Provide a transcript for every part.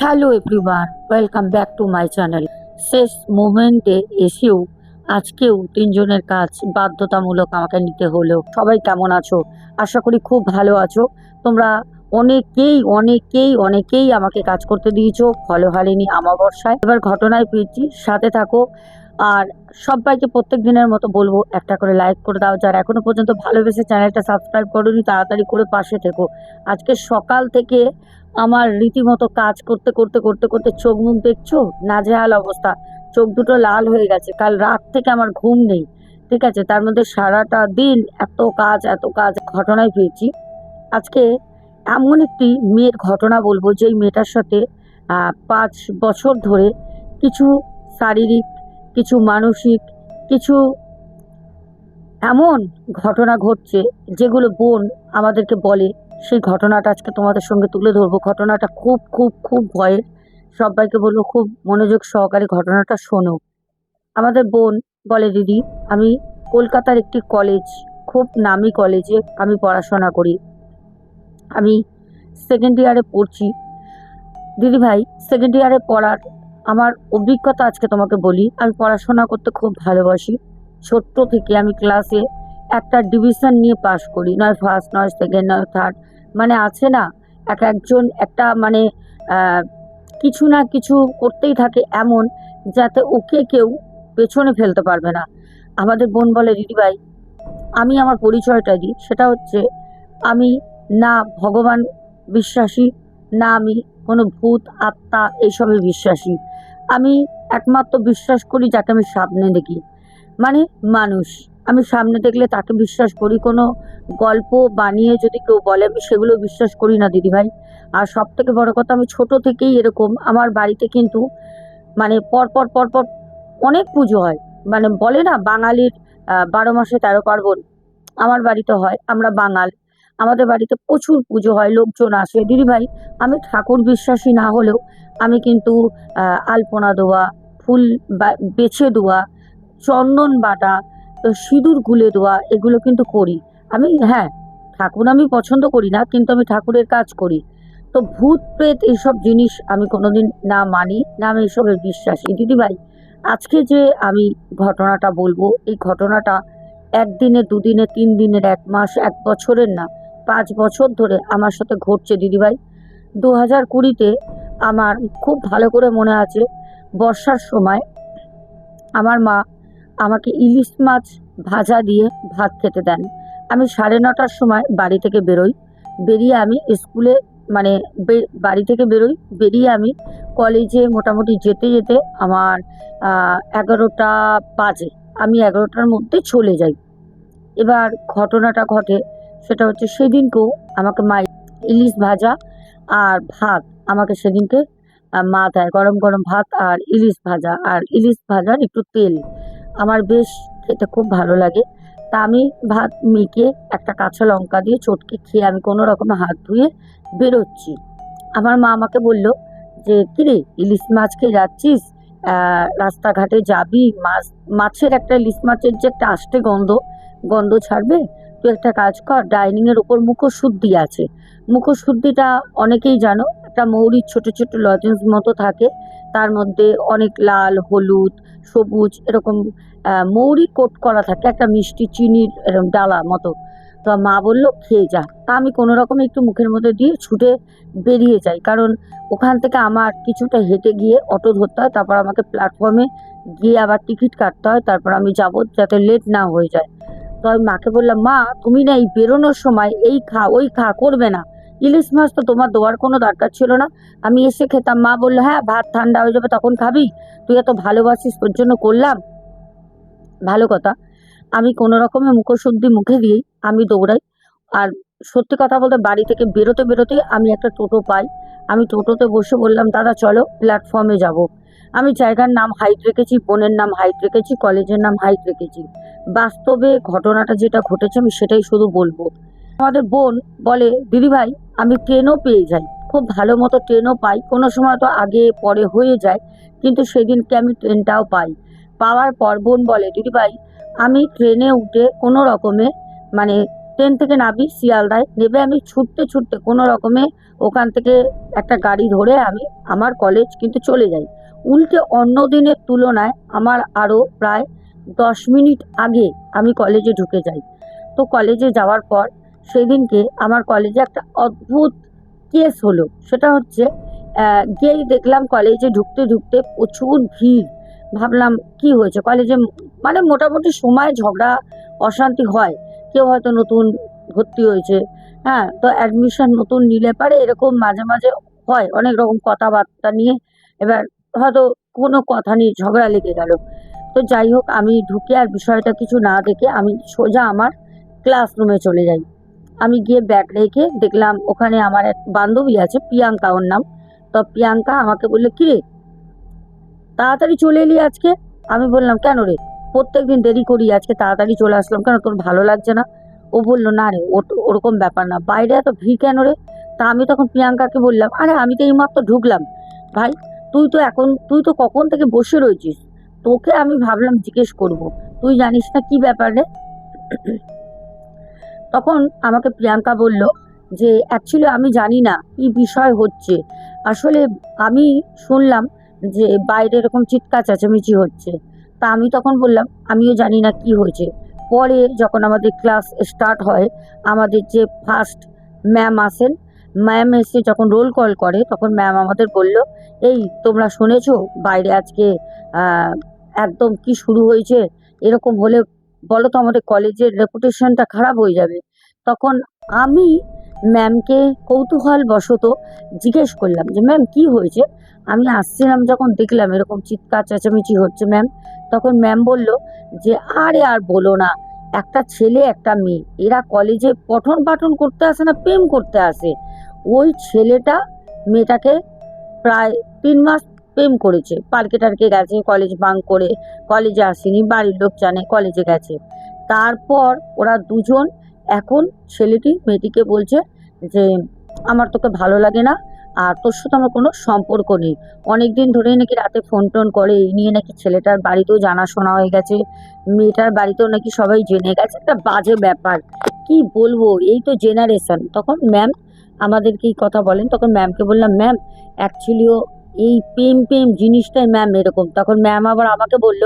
Hello everyone welcome back to my channel শেষ মোমেন্টে এসেও আজকেও তিনজনের কাজ বাধ্যতামূলক আমাকে নিতে হলো। সবাই কেমন আছো? আশা করি খুব ভালো আছো। তোমরা অনেকেই অনেকেই অনেকেই আমাকে কাজ করতে দিয়েছ ফলো হারিনি আমাবর্ষায় এবার ঘটনায় পেয়েছি সাথে থাকো। আর সবাইকে প্রত্যেক দিনের মতো বলব, একটা করে লাইক করে দাও। যারা এখনও পর্যন্ত ভালোবেসে চ্যানেলটা সাবস্ক্রাইব করোনি, তাড়াতাড়ি করে পাশে থেকো। আজকে সকাল থেকে আমার রীতিমতো কাজ করতে করতে করতে করতে চোখ মুখ দেখছ? নাজেহাল অবস্থা। চোখ দুটো লাল হয়ে গেছে। কাল রাত থেকে আমার ঘুম নেই। ঠিক আছে? তার মধ্যে সারাটা দিন এত কাজ এত কাজ ঘটনায় পেয়েছি আজকে এমন একটি মেয়ের ঘটনা বলব, যেই মেয়েটার সাথে পাঁচ বছর ধরে কিছু শারীরিক, কিছু মানসিক, কিছু এমন ঘটনা ঘটছে, যেগুলো বোন আমাদেরকে বলে সেই ঘটনাটা আজকে তোমাদের সঙ্গে তুলে ধরবো। ঘটনাটা খুব খুব খুব ভয়ের। সবাইকে বলব, খুব মনোযোগ সহকারে ঘটনাটা শোনো। আমাদের বোন বলে, দিদি, আমি কলকাতার একটি কলেজ খুব নামি কলেজে আমি পড়াশোনা করি। আমি সেকেন্ড ইয়ারে পড়ছি। দিদি ভাই সেকেন্ড ইয়ারে পড়ার আমার অভিজ্ঞতা আজকে তোমাকে বলি। আমি পড়াশোনা করতে খুব ভালোবাসি। ছোট্ট থেকে আমি ক্লাসে একটা ডিভিশন নিয়ে পাশ করি। নয় ফার্স্ট নয় সেকেন্ড নয় থার্ড মানে আছে না, এক একজন একটা মানে কিছু না কিছু করতেই থাকে এমন, যাতে ওকে কেউ পেছনে ফেলতে পারবে না। আমাদের বোন বলে দিদিভাই আমি আমার পরিচয়টা দিই। সেটা হচ্ছে, আমি না ভগবান বিশ্বাসী, না আমি কোনো ভূত, আত্মা এইসবে বিশ্বাসী। আমি একমাত্র বিশ্বাস করি যাকে আমি সামনে দেখি। মানে মানুষ। আমি সামনে দেখলে তাকে বিশ্বাস করি। কোনো গল্প, বানিয়ে যদি কেউ বলে, আমি সেগুলো বিশ্বাস করি না, দিদিভাই। আর সব থেকে বড় কথা, আমি ছোট থেকেই এরকম, আমার বাড়িতে কিন্তু মানে পরপর পর পর পর অনেক পুজো হয়। মানে বলে না, বাঙালির বারো মাসে তেরো পার্বণ। আমার বাড়িতে হয়, আমরা বাঙাল। আমাদের বাড়িতে প্রচুর পুজো হয়, লোকজন আসে। দিদিভাই, আমি ঠাকুর বিশ্বাসী না হলেও আমি কিন্তু আলপনা দেওয়া ফুল বেছে দেওয়া চন্দন বাটা সিঁদুর গুলে দেওয়া, এগুলো কিন্তু করি। আমি হ্যাঁ ঠাকুর আমি পছন্দ করি না, কিন্তু আমি ঠাকুরের কাজ করি। তো ভূত, প্রেত এইসব জিনিস আমি কোনোদিন না মানি, না আমি এসবের বিশ্বাসী। দিদিভাই, আজকে যে আমি ঘটনাটা বলব, এই ঘটনাটা একদিনে, দুদিনে, তিন দিনের, এক মাস, এক বছরের না, পাঁচ বছর ধরে আমার সাথে ঘটছে দিদিভাই। দু হাজার কুড়িতে আমার খুব ভালো করে মনে আছে, বর্ষার সময় আমার মা আমাকে ইলিশ মাছ ভাজা দিয়ে ভাত খেতে দেন। আমি সাড়ে নটার সময় বাড়ি থেকে বেরোই। বেরিয়ে আমি স্কুলে মানে বাড়ি থেকে বেরোই। বেরিয়ে আমি কলেজে মোটামুটি যেতে যেতে আমার এগারোটা বাজে। আমি এগারোটার মধ্যে চলে যাই। এবার ঘটনাটা ঘটে। সেটা হচ্ছে সেদিনকেও আমাকে মা ইলিশ ভাজা আর ভাত, আমাকে সেদিনকে মা দেয় গরম গরম ভাত আর ইলিশ ভাজা। আর ইলিশ ভাজার একটু তেল। আমার বেশ খেতে খুব ভালো লাগে। তা আমি ভাত মেখে একটা কাঁচা লঙ্কা দিয়ে চটকে খেয়ে আমি কোনো রকম হাত ধুয়ে বেরোচ্ছি। আমার মা আমাকে বলল যে কিরে ইলিশ মাছ খেয়ে যাচ্ছিস? রাস্তাঘাটে যাবি? মাছ, মাছের একটা ইলিশ মাছের যে একটা আষ্টে গন্ধ গন্ধ ছাড়বে? তুই একটা কাজ কর ডাইনিংয়ের ওপর মুখশুদ্ধি আছে। মুখশুদ্ধিটা অনেকেই জানো, একটা মৌরির ছোট ছোট লজেন্স মতো থাকে। তার মধ্যে অনেক লাল, হলুদ সবুজ এরকম মৌরি কোট করা থাকে, একটা মিষ্টি চিনির এরকম ডালা মতো। তো মা বলল, খেয়ে যা। তা আমি কোনো রকমে একটু মুখের মধ্যে দিয়ে ছুটে বেরিয়ে যাই। কারণ ওখান থেকে আমার কিছুটা হেঁটে গিয়ে অটো ধরতে হয়, তারপর আমাকে প্ল্যাটফর্মে গিয়ে আবার টিকিট কাটতে হয়, তারপর আমি যাব যাতে লেট না হয়ে যায়। তো আমি মাকে বললাম, মা, তুমি না এই বেরোনোর সময় এই খা, ওই খা, করবে না। ইলিশ মাছ তো তোমার দেওয়ার কোনো দরকার ছিল না। আমি এসে খেতাম। মা বলল হ্যাঁ ভাত ঠান্ডা হয়ে যাবে, তখন খাবি। তুই এত ভালোবাসিস, তোর জন্য করলাম। ভালো কথা। আমি কোনো রকমের মুখশুদ্ধি মুখে দিয়েই আমি দৌড়াই। আর সত্যি কথা বলতে, বাড়ি থেকে বেরোতে বেরোতেই আমি একটা টোটো পাই। আমি টোটোতে বসে বললাম, দাদা, চলো প্ল্যাটফর্মে যাব। আমি জায়গার নাম হাইট রেখেছি বোনের নাম হাইট রেখেছি কলেজের নাম হাইট রেখেছি। বাস্তবে ঘটনাটা যেটা ঘটেছে, আমি সেটাই শুধু বলব। আমাদের বোন বলে দিদিভাই আমি ট্রেনও পেয়ে যাই। খুব ভালো মতো ট্রেনও পাই। কোনো সময় তো আগে পরে হয়ে যায়, কিন্তু সেদিনকে আমি ট্রেনটাও পাই। পাওয়ার পর বোন বলে দিদিভাই আমি ট্রেনে উঠে কোনো রকমে মানে ট্রেন থেকে নামি শিয়ালদায় নেবে আমি ছুটতে ছুটতে কোনো রকমে ওখান থেকে একটা গাড়ি ধরে আমি আমার কলেজ কিন্তু চলে যাই। উল্টে অন্য দিনের তুলনায় আমার আরও প্রায় দশ মিনিট আগে আমি কলেজে ঢুকে যাই। তো কলেজে যাওয়ার পর সেদিনকে আমার কলেজে একটা অদ্ভুত কেস হলো। সেটা হচ্ছে গিয়েই দেখলাম কলেজে ঢুকতে ঢুকতে প্রচুর ভিড়। ভাবলাম কি হয়েছে? কলেজে মানে মোটামুটি সময় ঝগড়া, অশান্তি হয়। কেউ হয়তো নতুন ভর্তি হয়েছে। হ্যাঁ তো অ্যাডমিশন নতুন নিলে পারে, এরকম মাঝে মাঝে হয়। অনেক রকম কথাবার্তা নিয়ে এবার হয়তো কোনো কথা নিয়ে ঝগড়া লেগে গেল। তো যাই হোক, আমি ঢুকে আর বিষয়টা কিছু না দেখে আমি সোজা আমার ক্লাসরুমে চলে যাই। আমি গিয়ে ব্যাগ রেখে দেখলাম ওখানে আমার এক বান্ধবী আছে, প্রিয়াঙ্কা ওর নাম। তো প্রিয়াঙ্কা আমাকে বললে, কি রে? তাড়াতাড়ি চলে এলি আজকে? আমি বললাম, কেন রে? প্রত্যেক দিন দেরি করি, আজকে তাড়াতাড়ি চলে আসলাম। কেন তোর ভালো লাগছে না? ও বলল, না রে, ও ওরকম ব্যাপার না। বাইরে এত ভিড় কেন রে? তা আমি তখন প্রিয়াঙ্কাকে বললাম, আরে, আমি তো এইমাত্র ঢুকলাম। ভাই, তুই তো এখন, তুই তো কখন থেকে বসে রয়েছিস? তোকে আমি ভাবলাম জিজ্ঞেস করব। তুই জানিস না কি ব্যাপার রে? তখন আমাকে প্রিয়াঙ্কা বলল যে অ্যাকচুয়ালি আমি জানি না কি বিষয় হচ্ছে। আসলে আমি শুনলাম যে বাইরে এরকম চিৎকার চেঁচামেচি হচ্ছে। তা আমি তখন বললাম, আমিও জানি না কি হয়েছে। পরে যখন আমাদের ক্লাস স্টার্ট হয়, আমাদের যে ফার্স্ট ম্যাম আসেন, ম্যাম এসে যখন রোল কল করে, তখন ম্যাম আমাদের বলল, এই, তোমরা শুনেছো বাইরে আজকে একদম কি শুরু হয়েছে? এরকম হলে বলো তো আমাদের কলেজের রেপুটেশনটা খারাপ হয়ে যাবে। তখন আমি ম্যামকে কৌতূহল বশত জিজ্ঞেস করলাম যে ম্যাম কি হয়েছে? আমি আসছিলাম, যখন দেখলাম এরকম চিৎকার, চেঁচামেচি হচ্ছে ম্যাম তখন ম্যাম বলল যে, আরে আর বলো না, একটা ছেলে, একটা মেয়ে, এরা কলেজে পঠন পাঠন করতে আসে না, প্রেম করতে আসে। ওই ছেলেটা, মেয়েটাকে প্রায় তিন মাস প্রেম করেছে। পার্কে টার্কে গেছে কলেজ বাং করে কলেজে আসেনি, বাড়ির লোক জানে কলেজে গেছে। তারপর ওরা দুজন, এখন ছেলেটি মেয়েটিকে বলছে যে, আমার তোকে ভালো লাগে না, আর তোর সাথে আমার কোনো সম্পর্ক নেই। অনেক দিন ধরেই নাকি রাতে ফোন টোন করে, এই নিয়ে নাকি ছেলেটার বাড়িতেও জানাশোনা হয়ে গেছে। মেয়েটার বাড়িতেও নাকি সবাই জেনে গেছে, একটা বাজে ব্যাপার। কি বলব, এই তো জেনারেশন তখন ম্যাম আমাদেরকে কথা বলেন, তখন ম্যামকে বললাম ম্যাম অ্যাকচুয়ালিও এই প্রেম প্রেম জিনিসটাই ম্যাম এরকম। তখন ম্যাম আবার আমাকে বলল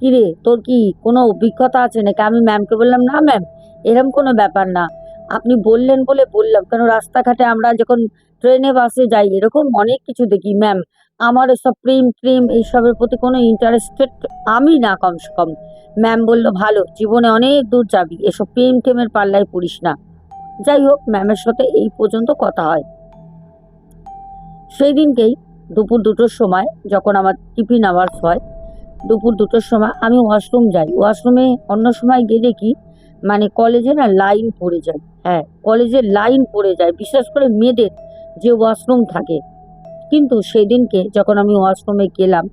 কি রে তোর কি কোনো অভিজ্ঞতা আছে নাকি? আমি ম্যামকে বললাম, না ম্যাম এরকম কোনো ব্যাপার না। আপনি বললেন বলে বললাম, কেন রাস্তাঘাটে আমরা যখন ট্রেনে, বাসে যাই, এরকম অনেক কিছু দেখি ম্যাম আমার এসব প্রেম প্রেম এইসবের প্রতি কোনো ইন্টারেস্টেড আমি না কমসে কম। ম্যাম বলল, ভালো, জীবনে অনেক দূর যাবি, এসব প্রেম টেমের পাল্লায় পড়িস না। যাই হোক ম্যামের সাথে এই পর্যন্ত কথা হয়। সেই দিনকেই দুপুর দুটোর সময় যখন আমার টিফিন আওয়ার্স হয়, দুপুর দুটোর সময় আমি ওয়াশরুম যাই। ওয়াশরুমে অন্য সময় গিয়ে দেখি মানে কলেজে না লাইন পড়ে যায়। হ্যাঁ কলেজে লাইন পড়ে যায়। বিশেষ করে মেয়েদের যে ওয়াশরুম থাকে। কিন্তু সেদিনকে যখন আমি ওয়াশরুমে গেলাম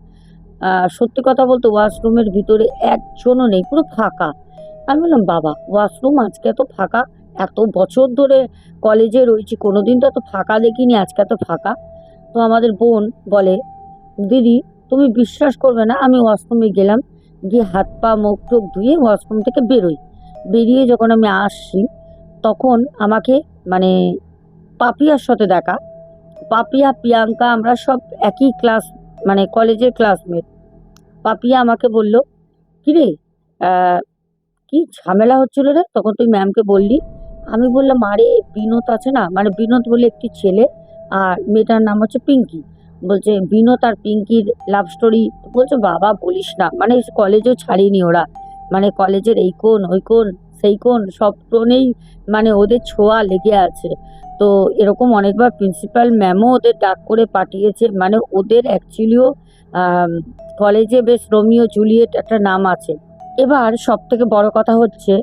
সত্যি কথা বলতে ওয়াশরুমের ভিতরে একজনও নেই, পুরো ফাঁকা। আমি বললাম, বাবা ওয়াশরুম আজকে এত ফাঁকা? এত বছর ধরে কলেজে রয়েছি, কোনোদিন তো এত ফাঁকা দেখিনি, আজকে এত ফাঁকা? তো আমাদের বোন বলে দিদি তুমি বিশ্বাস করবে না আমি ওয়াশরুমে গেলাম গিয়ে হাত পা মুখ টুক ধুয়ে ওয়াশরুম থেকে বেরোই। বেরিয়ে যখন আমি আসছি তখন আমাকে মানে পাপিয়ার সাথে দেখা। পাপিয়া প্রিয়াঙ্কা আমরা সব একই ক্লাস মানে কলেজের ক্লাসমেট পাপিয়া আমাকে বলল কি রে আহ, কি ঝামেলা হচ্ছিল রে? তখন তুই ম্যামকে বললি। আমি বললাম আরে বিনোদ আছে না? মানে বিনোদ বলে একটি ছেলে আর মেয়েটার নাম হচ্ছে পিঙ্কি। বলছে বিনোদ আর পিঙ্কির লাভ স্টোরি বলছে, বাবা, বলিস না। মানে কলেজও ছাড়িনি ওরা। মানে কলেজের এই কোণ, ওই কোণ, সেই কোণ, সব কোণেই মানে ওদের ছোঁয়া লেগে আছে। তো এরকম অনেকবার প্রিন্সিপাল ম্যামও ওদের ডাক করে পাঠিয়েছে। মানে ওদের অ্যাকচুয়ালিও কলেজে বেশ রোমিও, জুলিয়েট একটা নাম আছে। এবার সব থেকে বড় কথা হচ্ছে,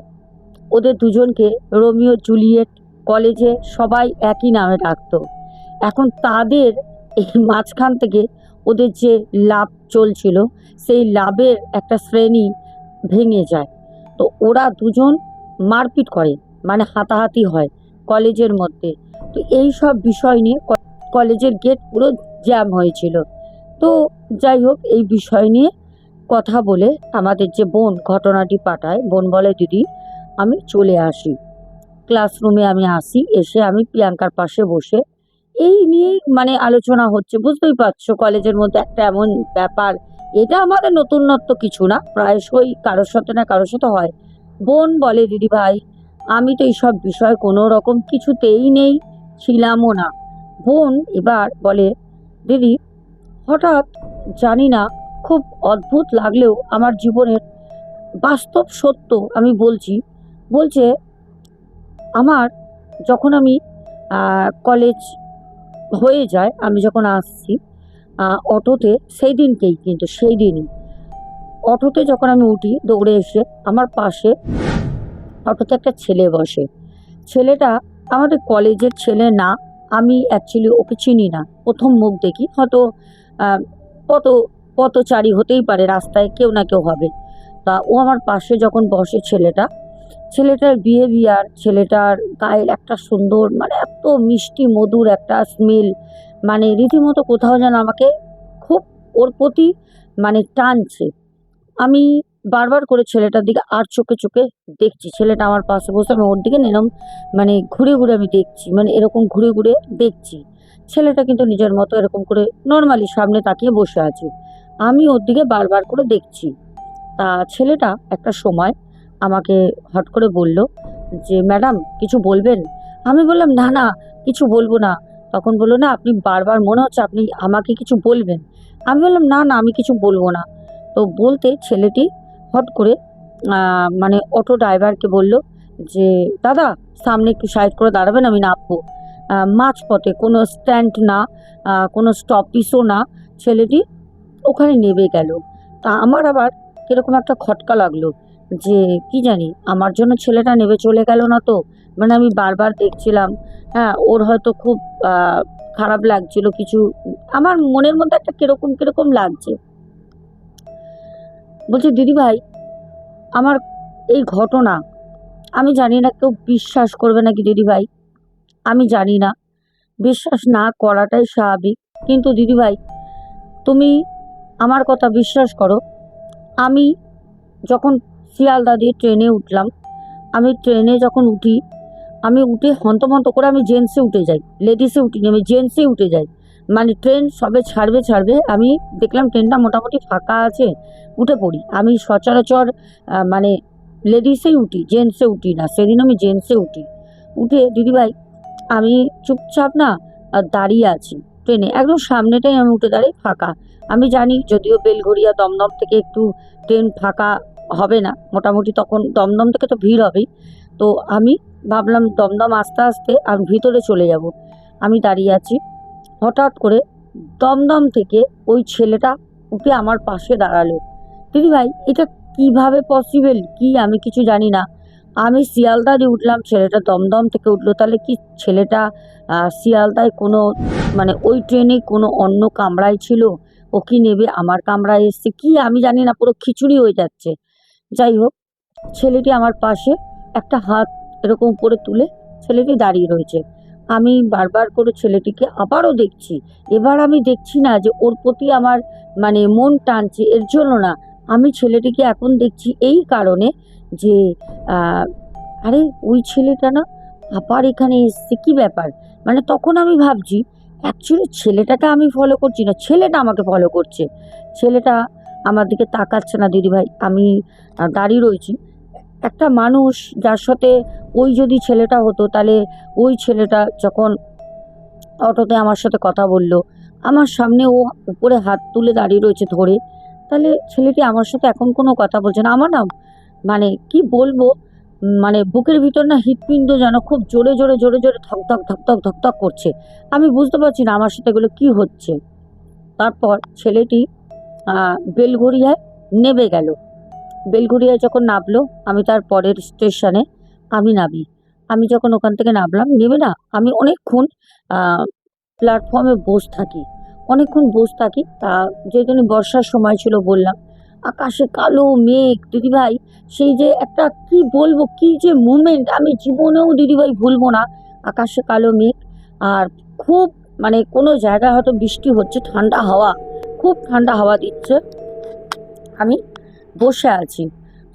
ওদের দুজনকে রোমিও, জুলিয়েট কলেজে সবাই একই নামে ডাকতো। এখন তাদের এই মাঝখান থেকে ওদের যে লাভ চলছিল, সেই লাভের একটা শ্রেণি ভেঙে যায়। তো ওরা দুজন মারপিট করে মানে হাতাহাতি হয় কলেজের মধ্যে। তো এই সব বিষয় নিয়ে কলেজের গেট পুরো জ্যাম হয়েছিল। তো যাই হোক, এই বিষয় নিয়ে কথা বলে আমাদের যে বোন ঘটনাটি পাঠায়, বোন বলে, দিদি, আমি চলে আসি। ক্লাসরুমে আমি আসি। এসে আমি প্রিয়াঙ্কার পাশে বসে এই নিয়েই মানে আলোচনা হচ্ছে, বুঝতেই পারছ কলেজের মধ্যে একটা এমন ব্যাপার। এটা আমাদের নতুনত্ব কিছু না, প্রায়শই কারোর সাথে না কারোর সাথে হয়। বোন বলে, দিদি ভাই, আমি তো এইসব বিষয় কোনো রকম কিছুতেই নেই, ছিলামও না। বোন এবার বলে, দিদি, হঠাৎ জানি না, খুব অদ্ভুত লাগলেও আমার জীবনের বাস্তব সত্য আমি বলছি। বলছে, আমার যখন আমি কলেজ হয়ে যায়, আমি যখন আসছি অটোতে সেই দিনকেই কিন্তু, সেই দিনই। অটোতে যখন আমি উঠি, দৌড়ে এসে আমার পাশে অটোতে একটা ছেলে বসে। ছেলেটা আমাদের কলেজের ছেলে না, আমি অ্যাকচুয়ালি ওকে চিনি না। প্রথম মুখ দেখি, হয়তো পথ পথচারী হতেই পারে, রাস্তায় কেউ না কেউ হবে। তা ও আমার পাশে যখন বসে ছেলেটা ছেলেটার বিহেভিয়ার ছেলেটার গায়ের একটা সুন্দর মানে এত মিষ্টি, মধুর একটা স্মেল মানে রীতিমতো কোথাও যেন আমাকে খুব ওর প্রতি মানে টানছে। আমি বারবার করে ছেলেটার দিকে আর চোখে চোখে দেখছি। ছেলেটা আমার পাশে বসে, আমি ওর দিকে এরকম মানে ঘুরে ঘুরে আমি দেখছি মানে এরকম ঘুরে ঘুরে দেখছি। ছেলেটা কিন্তু নিজের মতো এরকম করে নর্মালি সামনে তাকিয়ে বসে আছে। আমি ওর দিকে বারবার করে দেখছি। তা ছেলেটা একটা সময় আমাকে হট করে বলল যে, ম্যাডাম, কিছু বলবেন? আমি বললাম, না না, কিছু বলব না। তখন বলল, না, আপনি বারবার মনে হচ্ছে আপনি আমাকে কিছু বলবেন। আমি বললাম, না না, আমি কিছু বলব না। তো বলতে ছেলেটি হট করে মানে অটো ড্রাইভারকে বলল যে, দাদা, সামনে একটু সাইড করে দাঁড়াবেন, আমি নামবো। মাঝপথে কোনো স্ট্যান্ড না কোনো স্টপিসও না, ছেলেটি ওখানে নেমে গেল। তা আমার আবার কীরকম একটা খটকা লাগল। যে, কি জানি, আমার জন্য ছেলেটা নেবে, চলে গেল না তো? মানে আমি বারবার দেখছিলাম। হ্যাঁ ওর হয়তো খুব খারাপ লাগছিল কিছু। আমার মনের মধ্যে একটা কীরকম কীরকম লাগছে। বলছে, দিদি ভাই, আমার এই ঘটনা, আমি জানি না কেউ বিশ্বাস করবে নাকি দিদি ভাই। আমি জানি না। বিশ্বাস না করাটাই স্বাভাবিক। কিন্তু দিদি ভাই, তুমি আমার কথা বিশ্বাস করো। আমি যখন শিয়ালদা দিয়ে ট্রেনে উঠলাম। আমি ট্রেনে যখন উঠি, আমি উঠে হন্তমন্ত করে আমি জেন্টসে উঠে যাই। লেডিসে উঠিনি আমি জেন্টসে উঠে যাই। মানে ট্রেন সবে ছাড়বে ছাড়বে, আমি দেখলাম ট্রেনটা মোটামুটি ফাঁকা আছে, উঠে পড়ি। আমি সচরাচর মানে লেডিসেই উঠি জেন্টসে উঠি না, সেদিন আমি জেন্টসে উঠি। উঠে দিদিভাই, আমি চুপচাপ না দাঁড়িয়ে আছি ট্রেনে। একদম সামনেটাই আমি উঠে দাঁড়িয়ে ফাঁকা। আমি জানি যদিও বেলঘড়িয়া দমদম থেকে একটু ট্রেন ফাঁকা হবে না। মোটামুটি তখন দমদম থেকে তো ভিড় হবেই। তো আমি ভাবলাম দমদম আস্তে আস্তে আমি ভিতরে চলে যাব। আমি দাঁড়িয়ে আছি। হঠাৎ করে দমদম থেকে ওই ছেলেটা উঠে আমার পাশে দাঁড়াল। দিদি ভাই, এটা কীভাবে পসিবল কি আমি কিছু জানি না। আমি শিয়ালদায় উঠলাম, ছেলেটা দমদম থেকে উঠল। তাহলে কি ছেলেটা শিয়ালদায় কোনো মানে ওই ট্রেনে কোনো অন্য কামরায় ছিল? ও কি নেবে? আমার কামরায় এসছে? কি আমি জানি না, পুরো খিচুড়ি হয়ে যাচ্ছে। যাই হোক ছেলেটি আমার পাশে একটা হাত এরকম করে তুলে ছেলেটি দাঁড়িয়ে রয়েছে। আমি বারবার করে ছেলেটিকে আবারও দেখছি। এবার আমি দেখছি না যে ওর প্রতি আমার মানে মন টানছে, এর জন্য না। আমি ছেলেটিকে এখন দেখছি এই কারণে যে আরে ওই ছেলেটা না আবার এখানে এসছে, কি ব্যাপার? মানে তখন আমি ভাবছি অ্যাকচুয়ালি ছেলেটাকে আমি ফলো করছি না, ছেলেটা আমাকে ফলো করছে। ছেলেটা আমার দিকে তাকাচ্ছে না দিদিভাই আমি দাঁড়িয়ে রয়েছি। একটা মানুষ যার সাথে ওই যদি ছেলেটা হতো, তাহলে ওই ছেলেটা যখন অটোতে আমার সাথে কথা বলল, আমার সামনে ও উপরে হাত তুলে দাঁড়িয়ে রয়েছে ধরে, তাহলে ছেলেটি আমার সাথে এখন কোনো কথা বলছে না। আমার না মানে কি বলব মানে বুকের ভিতর না হৃৎপিণ্ড যেন খুব জোরে জোরে জোরে জোরে ধকধক ধকধক ধকধক করছে। আমি বুঝতে পারছি না আমার সাথে এগুলো কি হচ্ছে। তারপর ছেলেটি বেলঘড়িয়ায় নেমে গেল। বেলঘড়িয়ায় যখন নামলো, আমি তার পরের স্টেশনে, আমি নামি। আমি যখন ওখান থেকে নামলাম, নেমে না, আমি অনেকক্ষণ প্ল্যাটফর্মে বসে থাকি। অনেকক্ষণ বসে থাকি, তা যেহেতু বর্ষার সময় ছিল বললাম, আকাশে কালো মেঘ, দিদিভাই, সেই যে একটা কি বলব, কি যে মুমেন্ট আমি জীবনেও দিদিভাই ভুলবো না। আকাশে কালো মেঘ, আর খুব মানে কোনো জায়গায় হয়তো বৃষ্টি হচ্ছে, ঠান্ডা হাওয়া। খুব ঠান্ডা হাওয়া দিচ্ছে। আমি বসে আছি।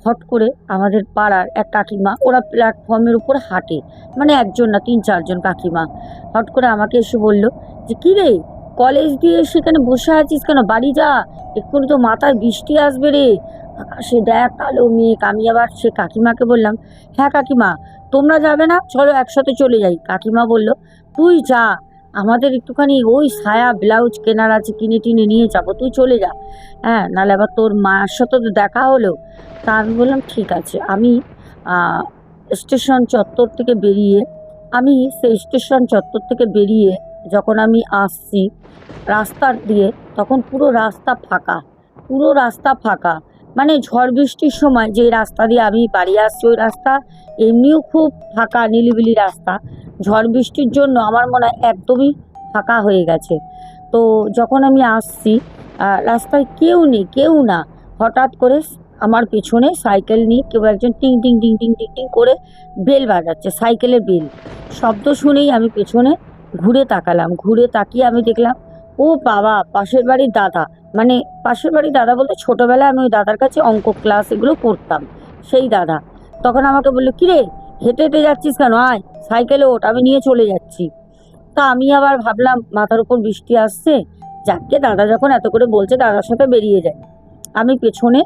হট করে আমাদের পাড়ার এক কাকিমা, ওরা প্ল্যাটফর্মের উপর হাঁটে। মানে একজন না, তিন চারজন কাকিমা। হট করে আমাকে এসে বলল যে, কী রে কলেজ দিয়ে সেখানে বসে আছিস কেন? বাড়ি যা। এক্ষুনি তো মাথায় বৃষ্টি আসবে রে। আকাশে দেখ, কালো মেঘ। আমি আবার সে কাকিমাকে বললাম হ্যাঁ কাকিমা, তোমরা যাবে না? চলো একসাথে চলে যাই। কাকিমা বলল, তুই যা। আমাদের একটুখানি ওই সায়া ব্লাউজ কেনার আছে, কিনে টিনে নিয়ে যাব, তুই চলে যা। হ্যাঁ নাহলে আবার তোর মায়ের সাথে তো দেখা হলো। তা আমি বললাম, ঠিক আছে। আমি স্টেশন চত্বর থেকে বেরিয়ে, আমি সেই স্টেশন চত্বর থেকে বেরিয়ে যখন আমি আসছি, রাস্তার দিয়ে, তখন পুরো রাস্তা ফাঁকা। পুরো রাস্তা ফাঁকা। মানে ঝড় বৃষ্টির সময় যে রাস্তা দিয়ে আমি বাড়ি আসছি, ওই রাস্তা এমনিও খুব ফাঁকা নিলিবিলি রাস্তা। ঝড় বৃষ্টির জন্য আমার মনে হয় একদমই ফাঁকা হয়ে গেছে। তো যখন আমি আসছি রাস্তায় কেউ নেই, কেউ না। হঠাৎ করে আমার পেছনে সাইকেল নিয়ে কেউ একজন টিং টিং টিং টিং টিং টিং করে বেল বাজাচ্ছে, সাইকেলের বেল। শব্দ শুনেই আমি পেছনে ঘুরে তাকালাম। ঘুরে তাকিয়ে আমি দেখলাম ও বাবা, পাশের বাড়ির দাদা। মানে পাশের বাড়ির দাদা বলতে ছোটোবেলায় আমি ওই দাদার কাছে অঙ্ক ক্লাস এগুলো করতাম সেই দাদা। তখন আমাকে বলল, কিরে, হেঁটে হেঁটে যাচ্ছিস কেন? আয়, সাইকেলে ওঠ, আমি নিয়ে চলে যাচ্ছি। তা আমি আবার ভাবলাম, মাথার উপর বৃষ্টি আসছে যাকে দাদা যখন এত করে বলছে, দাদার সাথে বেরিয়ে যায় আমি পেছনে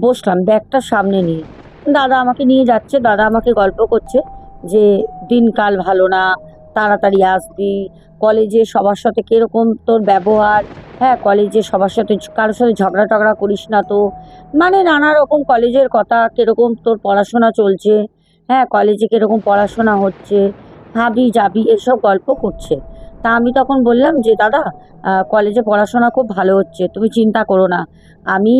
বসলাম ব্যাগটা সামনে নিয়ে। দাদা আমাকে নিয়ে যাচ্ছে, দাদা আমাকে গল্প করছে যে, দিনকাল ভালো না, তাড়াতাড়ি আসবি কলেজে সবার সাথে কীরকম তোর ব্যবহার? হ্যাঁ কলেজে সবার সাথে কারোর সাথে ঝগড়া টগড়া করিস না তো। মানে নানা রকম কলেজের কথা, কীরকম তোর পড়াশোনা চলছে? হ্যাঁ কলেজে কীরকম পড়াশোনা হচ্ছে? হাবি যাবি, এসব গল্প করছে। তা আমি তখন বললাম যে, দাদা কলেজে পড়াশোনা খুব ভালো হচ্ছে, তুমি চিন্তা করো না। আমি,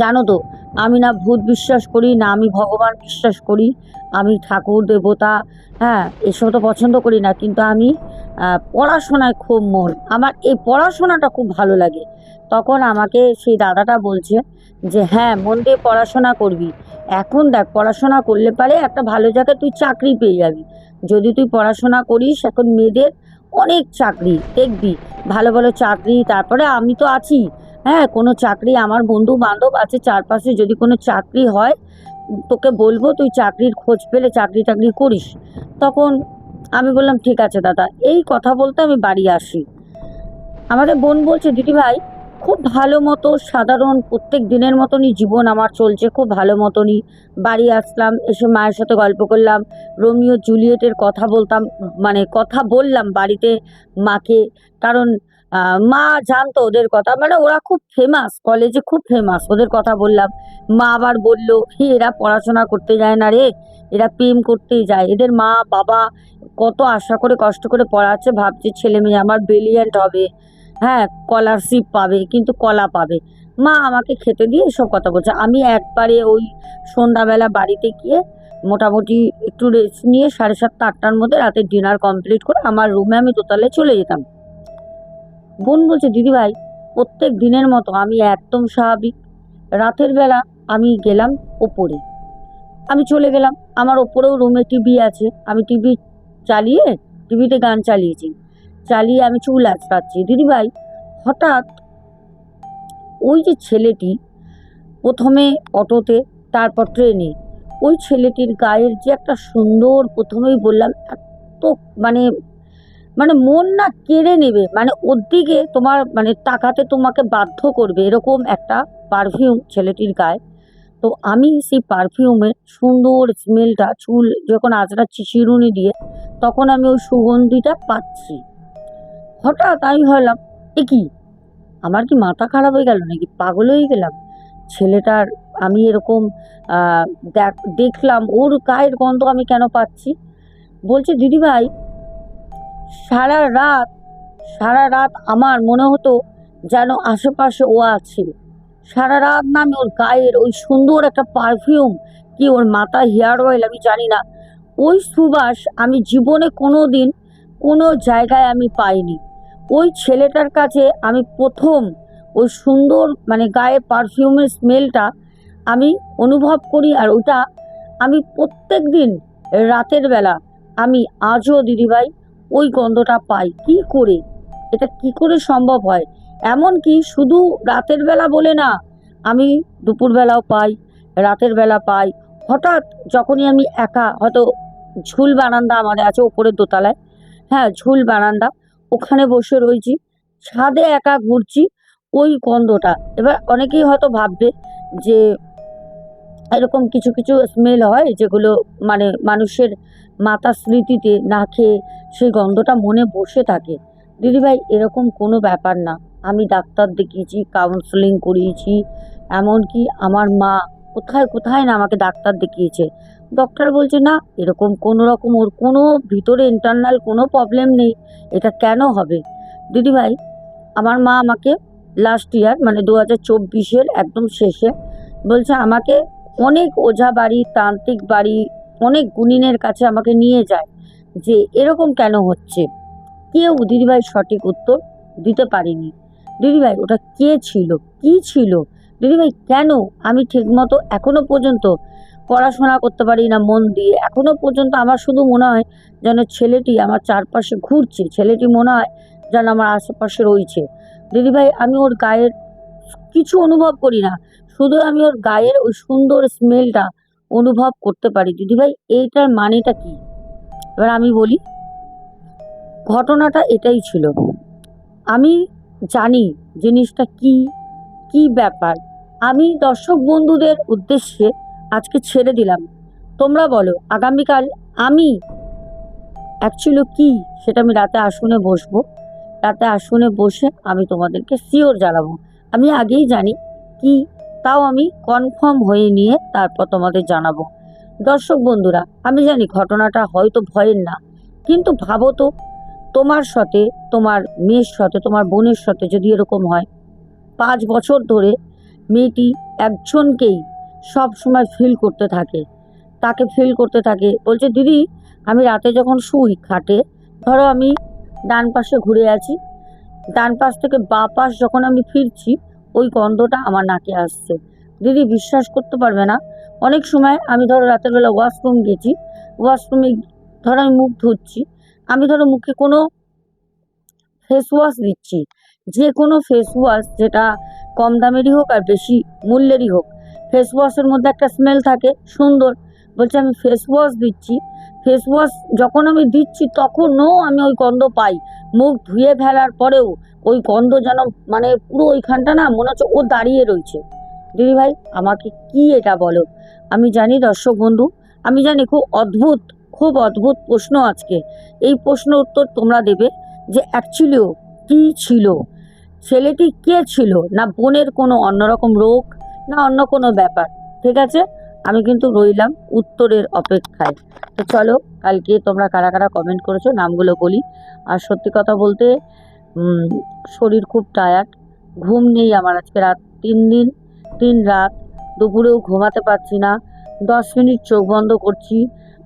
জানো তো আমি না ভূত বিশ্বাস করি, না আমি ভগবান বিশ্বাস করি, আমি ঠাকুর, দেবতা হ্যাঁ এসব তো পছন্দ করি না, কিন্তু আমি পড়াশোনায় খুব মন। আমার এই পড়াশোনাটা খুব ভালো লাগে। তখন আমাকে সেই দাদাটা বলছে যে হ্যাঁ মন দিয়ে পড়াশোনা করবি। এখন দেখ, পড়াশোনা করলে পারে একটা ভালো জায়গায় তুই চাকরি পেয়ে যাবি। যদি তুই পড়াশোনা করিস, এখন মেয়েদের অনেক চাকরি, দেখবি, ভালো ভালো চাকরি, তারপরে আমি তো আছি। হ্যাঁ কোনো চাকরি আমার বন্ধু বান্ধব আছে চারপাশে, যদি কোনো চাকরি হয়, তোকে বলব তুই চাকরির খোঁজ পেলে চাকরি টাকরি করিস। তখন আমি বললাম, ঠিক আছে দাদা। এই কথা বলতে আমি বাড়ি আসি। আমাদের বোন বলছে, দিদি ভাই, খুব ভালো মতো, সাধারণ প্রত্যেক দিনের মতনই জীবন আমার চলছে, খুব ভালো মতনই। বাড়ি আসলাম, এসে মায়ের সাথে গল্প করলাম, রোমিও, জুলিয়েটের কথা বলতাম মানে কথা বললাম বাড়িতে মাকে, কারণ মা জানতো ওদের কথা। মানে ওরা খুব ফেমাস কলেজে খুব ফেমাস ওদের কথা বললাম। মা আবার বলল, হে, এরা পড়াশোনা করতে যায় না রে, এরা প্রেম করতেই যায়। এদের মা, বাবা কত আশা করে, কষ্ট করে পড়াচ্ছে, ভাবছে ছেলে মেয়ে আমার ব্রিলিয়ান্ট হবে। হ্যাঁ স্কলারশিপ পাবে, কিন্তু কলা পাবে। মা আমাকে খেতে দিয়ে এসব কথা বলছে। আমি একবারে ওই সন্ধ্যাবেলা বাড়িতে গিয়ে মোটামুটি একটু রেস্ট নিয়ে সাড়ে সাতটা, আটটার মধ্যে রাতে ডিনার কমপ্লিট করে আমার রুমে আমি দোতলায় চলে যেতাম। বোন বলছে দিদিভাই প্রত্যেক দিনের মতো আমি একদম স্বাভাবিক। রাতের বেলা আমি গেলাম ওপরে। আমি চলে গেলাম। আমার ওপরেও রুমে টিভি আছে। আমি টিভি চালিয়ে, টিভিতে গান চালিয়েছি। চালিয়ে আমি চুল আঁচড়াচ্ছি। দিদিভাই হঠাৎ ওই যে ছেলেটি প্রথমে অটোতে, তারপর ট্রেনে, ওই ছেলেটির গায়ের যে একটা সুন্দর, প্রথমেই বললাম, এত মানে মানে মন না কেড়ে নেবে। মানে ওর দিকে তোমার মানে তাকাতে তোমাকে বাধ্য করবে এরকম একটা পারফিউম ছেলেটির গায়ে। তো আমি সেই পারফিউমের সুন্দর স্মেলটা চুল যখন আঁচড়াচ্ছি চিরুনি দিয়ে, তখন আমি ওই সুগন্ধিটা পাচ্ছি। হঠাৎ আমি ভাবলাম, এ কি? আমার কি মাথা খারাপ হয়ে গেল নাকি? পাগল হয়ে গেলাম? ছেলেটার আমি এরকম দেখ- দেখলাম, ওর গায়ের গন্ধ আমি কেন পাচ্ছি? বলছে, দিদিভাই সারা রাত সারা রাত আমার মনে হতো যেন আশেপাশে ও আছে। সারা রাত না আমি ওর গায়ের ওই সুন্দর একটা পারফিউম কি ওর মাথায় হেয়ার অয়েল আমি জানি না। ওই সুবাস আমি জীবনে কোনো দিন কোনো জায়গায় আমি পাইনি। ওই ছেলেটার কাছে আমি প্রথম ওই সুন্দর মানে গায়ে পারফিউমের স্মেলটা আমি অনুভব করি আর ওটা আমি প্রত্যেক দিন রাতের বেলা আমি, আজও দিদিভাই ওই গন্ধটা পাই। কি করে? এটা কি করে সম্ভব হয়? এমন কি শুধু রাতের বেলা বলে না, আমি দুপুরবেলাও পাই, রাতের বেলা পাই। হঠাৎ যখনই আমি একা, হয়তো ঝুল বারান্দা আমাদের আছে ওপরের দোতলায় হ্যাঁ ঝুল বারান্দা, ওখানে বসে রয়েছি, ছাদে একা ঘুরছি ওই গন্ধটা। এবার অনেকেই হয়তো ভাববে যে এরকম কিছু কিছু স্মেল হয় যেগুলো মানে মানুষের মাথা স্মৃতিতে না খেয়ে সেই গন্ধটা মনে বসে থাকে। দিদিভাই এরকম কোনো ব্যাপার না। আমি ডাক্তার দেখিয়েছি কাউন্সেলিং করিয়েছি, এমনকি আমার মা কোথায় কোথায় না আমাকে ডাক্তার দেখিয়েছে। ডক্টর বলছে, না, এরকম কোনো রকম ওর কোনো ভিতরে ইন্টারনাল কোনো প্রবলেম নেই। এটা কেন হবে? দিদিভাই আমার মা আমাকে লাস্ট ইয়ার মানে দু হাজার চব্বিশের একদম শেষে বলছে, আমাকে অনেক ওঝা বাড়ি, তান্ত্রিক বাড়ি অনেক গুণিনের কাছে আমাকে নিয়ে যায় যে এরকম কেন হচ্ছে? কেউ দিদিভাই সঠিক উত্তর দিতে পারিনি। দিদিভাই, ওটা কে ছিল? কি ছিল? দিদিভাই, কেন আমি ঠিকমতো এখনও পর্যন্ত পড়াশোনা করতে পারি না মন দিয়ে? এখনও পর্যন্ত আমার শুধু মনে হয় যেন ছেলেটি আমার চারপাশে ঘুরছে, ছেলেটি মনে হয় যেন আমার আশেপাশে রয়েছে। দিদিভাই, আমি ওর গায়ের কিছু অনুভব করি না। শুধু আমি ওর গায়ের ওই সুন্দর স্মেলটা অনুভব করতে পারি। দিদিভাই এইটার মানেটা কি? এবার আমি বলি, ঘটনাটা এটাই ছিল। আমি জানি জিনিসটা কি কি ব্যাপার। আমি দর্শক বন্ধুদের উদ্দেশ্যে আজকে ছেড়ে দিলাম। তোমরা বলো, আগামীকাল আমি অ্যাকচুয়ালি কি, সেটা আমি রাতে আসনে বসবো। রাতে আসনে বসে আমি তোমাদেরকে শিওর জানাব। আমি আগেই জানি কি তাও আমি কনফার্ম হয়ে নিয়ে তারপর তোমাদের জানাব। দর্শক বন্ধুরা, আমি জানি ঘটনাটা হয়তো ভয়ের না, কিন্তু ভাবো তো, তোমার সাথে, তোমার মেয়ের সাথে, তোমার বোনের সাথে যদি এরকম হয়, পাঁচ বছর ধরে মেয়েটি একজনকেই সব সময় ফিল করতে থাকে, তাকে ফিল করতে থাকে, বলছে, দিদি, আমি রাতে যখন শুই খাটে, ধরো আমি ডান পাশে ঘুরে আছি, ডান পাশ থেকে বা পাশ যখন আমি ফিরছি ওই গন্ধটা আমার নাকে আসছে। দিদি বিশ্বাস করতে পারবে না। অনেক সময় আমি ধরো রাতের বেলা ওয়াশরুম গেছি ওয়াশরুমে ধরো আমি মুখ ধুচ্ছি, আমি ধরো মুখে কোনো ফেস ওয়াশ দিচ্ছি, যে কোনো ফেস ওয়াশ যেটা কম দামেরই হোক আর বেশি মূল্যেরই হোক ফেস ওয়াশের মধ্যে একটা স্মেল থাকে, সুন্দর। বলছে আমি ফেস ওয়াশ দিচ্ছি ফেস ওয়াশ যখন আমি দিচ্ছি তখনও আমি ওই গন্ধ পাই। মুখ ধুয়ে ফেলার পরেও ওই গন্ধ যেন মানে পুরো ওইখানটা না মনে হচ্ছে ও দাঁড়িয়ে রয়েছে। দিদিভাই আমাকে কি এটা বলো? আমি জানি দর্শক বন্ধু, আমি জানি খুব অদ্ভুত খুব অদ্ভুত প্রশ্ন আজকে। এই প্রশ্ন উত্তর তোমরা দেবে যে অ্যাকচুয়ালিও কী ছিল? ছেলেটি কে ছিল? না বোনের কোনো অন্যরকম রোগ, না অন্য কোনো ব্যাপার? ঠিক আছে? আমি কিন্তু রইলাম উত্তরের অপেক্ষায়। তো চলো, কালকে তোমরা কারা কারা কমেন্ট করেছ নামগুলো বলি। আর সত্যি কথা বলতে শরীর খুব টায়ার্ড ঘুম নেই আমার আজকে রাত। তিন দিন, তিন রাত, দুপুরেও ঘুমাতে পারছি না। দশ মিনিট চোখ বন্ধ করছি।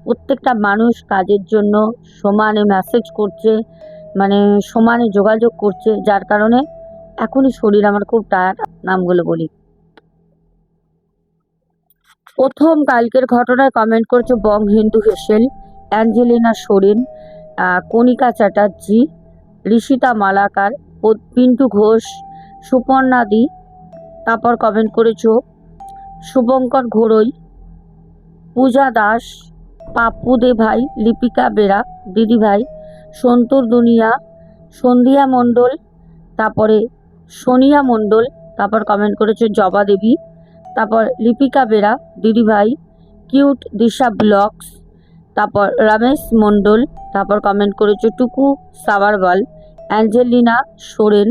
প্রত্যেকটা মানুষ কাজের জন্য সমানে মেসেজ করছে মানে সমানে যোগাযোগ করছে, যার কারণে এখনই শরীর আমার খুব টায়ার্ড নামগুলো বলি। প্রথম কালকের ঘটনায় কমেন্ট করছে বং হিন্দু হেসেল, অ্যাঞ্জেলিনা সোরেন কণিকা চ্যাটার্জি। ঋষিতা মালাকার পিন্টু ঘোষ, সুপর্ণা দি। তারপর কমেন্ট করেছ, শুভঙ্কর ঘোড়ই, পূজা দাস, পাপ্পু দে ভাই, লিপিকা বেরা, দিদি ভাই, সন্তুর দুনিয়া, সন্ধিয়া মণ্ডল, তারপরে সোনিয়া মণ্ডল, তারপর কমেন্ট করেছে জবা দেবী, তারপর লিপিকা বেরা, দিদি ভাই কিউট দিশা ব্লগস তারপর রমেশ মণ্ডল, তারপর কমেন্ট করেছে টুকু সাবারওয়াল অ্যাঞ্জেলিনা, সোরেন,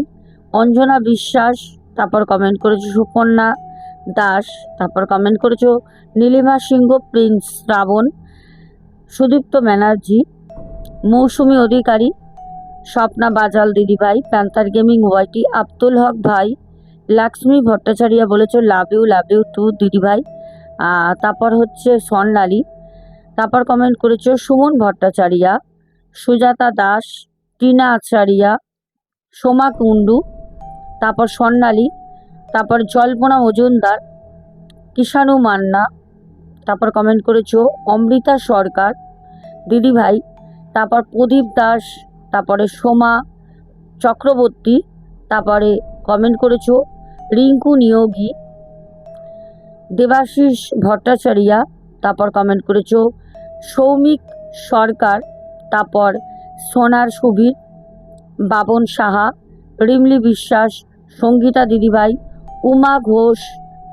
অঞ্জনা বিশ্বাস, তারপর কমেন্ট করেছে সুপর্ণা দাস, তারপর কমেন্ট করেছ নীলিমা সিংহ প্রিন্স শ্রাবণ সুদীপ্ত ব্যানার্জি, মৌসুমি অধিকারী, স্বপ্না বাজাল দিদিভাই, Panther gaming YT, Abdul Haque ভাই, লক্ষ্মী ভট্টাচার্য বলেছ love you love you too দিদিভাই। তারপর হচ্ছে স্বর্ণালী। তারপর কমেন্ট করেছ, সুমন ভট্টাচার্যা, সুজাতা দাস, টিনা আচারিয়া, সোমা কুণ্ডু, তারপর স্বর্ণালী, তারপর জল্পনা মজুমদার, কিষাণু মান্না, তারপর কমেন্ট করেছ, অমৃতা সরকার দিদিভাই তারপর প্রদীপ দাস, তারপরে সোমা চক্রবর্তী, তারপরে কমেন্ট করেছ, রিঙ্কু নিয়োগী, দেবাশিস ভট্টাচার্যা, তারপর কমেন্ট করেছ সৌমিক সরকার, তারপর সোনার সুবীর, বাবন সাহা, রিমলি বিশ্বাস, সঙ্গীতা দিদিভাই, উমা ঘোষ,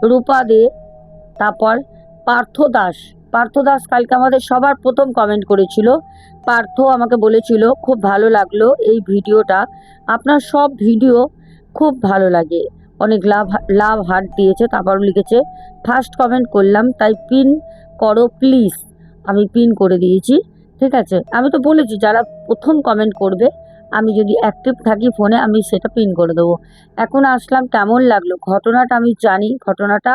রূপা দে, তারপর পার্থ দাস। পার্থ দাস কালকে আমাদের সবার প্রথম কমেন্ট করেছিল। পার্থ আমাকে বলেছিল, খুব ভালো লাগল এই ভিডিওটা। আপনার সব ভিডিও খুব ভালো লাগে। অনেক লাভ লাভ হার্ট দিয়েছে। তারপর লিখেছে ফার্স্ট কমেন্ট করলাম, তাই পিন করো প্লিজ আমি পিন করে দিয়েছি, ঠিক আছে? আমি তো বলেছি, যারা প্রথম কমেন্ট করবে, আমি যদি অ্যাক্টিভ থাকি ফোনে আমি সেটা পিন করে দেবো। এখন আসলাম, কেমন লাগল? ঘটনাটা আমি জানি, ঘটনাটা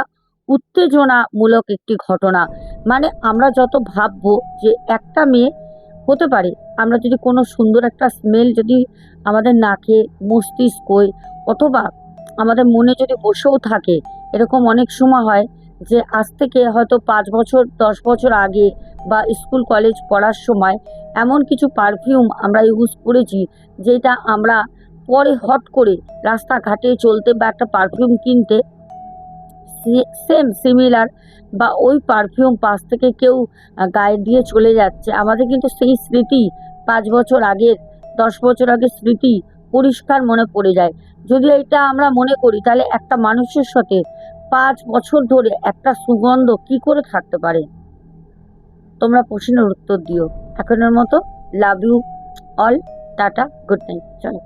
উত্তেজনামূলক একটি ঘটনা। মানে আমরা যত ভাববো যে একটা মেয়ে হতে পারে, আমরা যদি কোনো সুন্দর একটা স্মেল যদি আমাদের নাকে, মস্তিষ্কয় অথবা আমাদের মনে যদি বসেও থাকে, এরকম অনেক সময় হয় যে আজ থেকে হয়তো পাঁচ বছর, দশ বছর আগে বা স্কুল, কলেজ পড়ার সময় এমন কিছু পারফিউম আমরা ইউজ করেছি, যেটা আমরা পরে হট করে রাস্তাঘাটে চলতে বা একটা পারফিউম কিনতে সেম সিমিলার বা ওই পারফিউম পাশ থেকে কেউ গায়ে দিয়ে চলে যাচ্ছে। আমাদের কিন্তু সেই স্মৃতি পাঁচ বছর আগের, দশ বছর আগের স্মৃতি পরিষ্কার মনে পড়ে যায়। যদি এটা আমরা মনে করি, তাহলে একটা মানুষের সাথে পাঁচ বছর ধরে একটা সুগন্ধ কি করে থাকতে পারে? তোমরা প্রশ্নের উত্তর দিও। এখনের মতো love you all tata good night চলো।